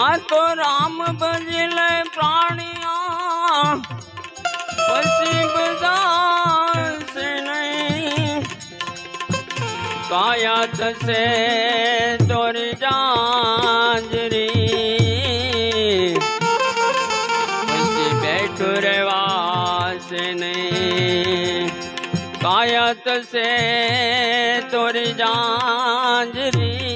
આ તો રામ ભજલે પ્રાણિયા, પછી બજાશે નહીં. કાયા થશે તોરી જાંજરી પછી બેઠું રહેવાશે નહીં. કાયા થશે તોરી જાંજરી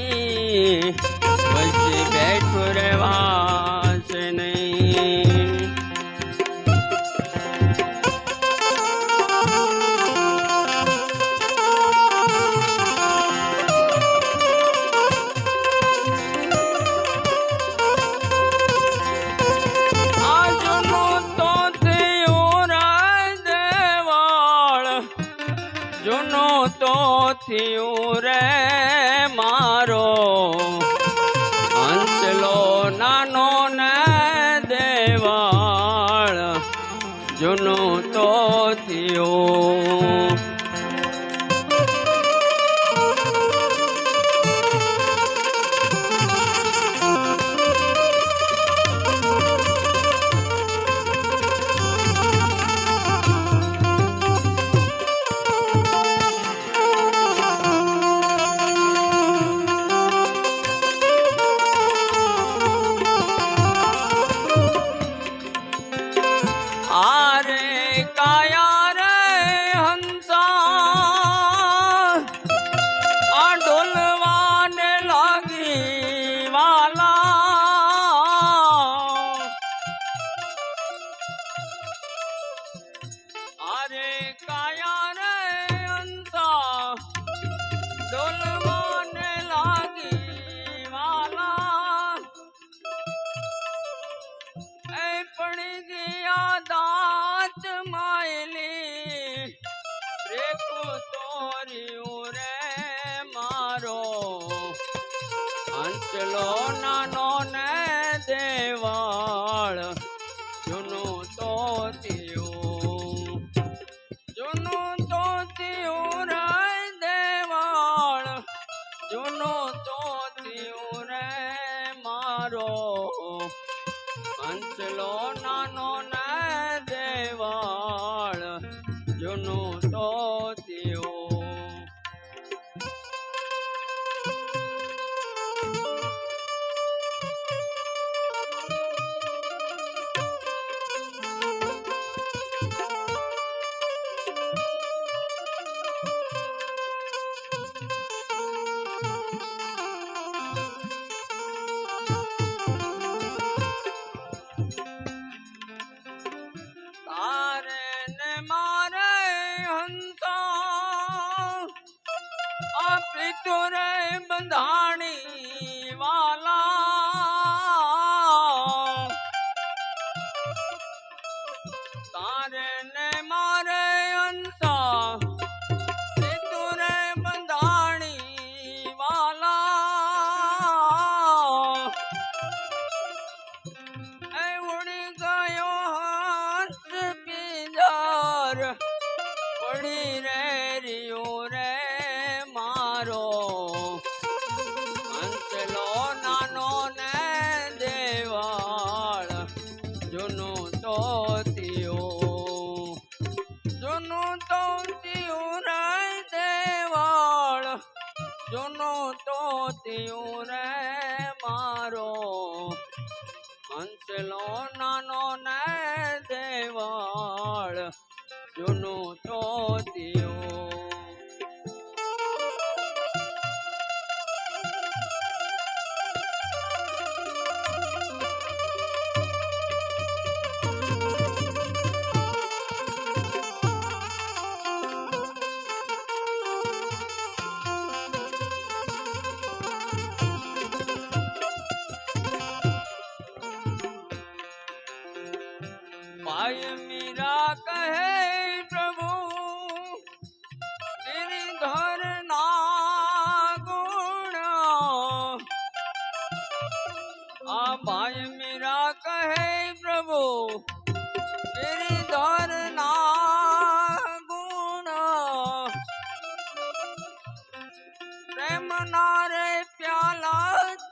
તો થયું રે મારો. પડી ગયા દાંત માયલી. રેખો તોર્યું રે મારો. અંચલો નાનો ને દેવાળ. જૂનું તો થયું તારે આ પિતુરે બંધાણી વાલા, તારે ને મારે હંસા પિતુરે બંધાણી વાલા. એ ઉડી ગયો હંસ પિંજર, પડી રે રહ્યો જૂનું તો થયું રે મારો. હંસલો નાનો ને દેવાળ જૂનું તો થયું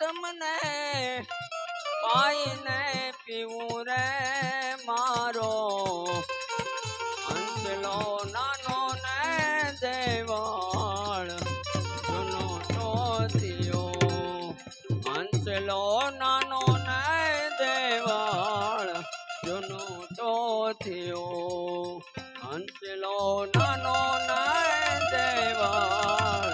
તમને પાઈને પીવું રે મારો. અંજલો નાનો ને દેવાળ જૂનો ટોતિયો. અંજલો નાનો ને દેવાળ જૂનો ટોતિયો. અંજલો નાનો ને દેવાળ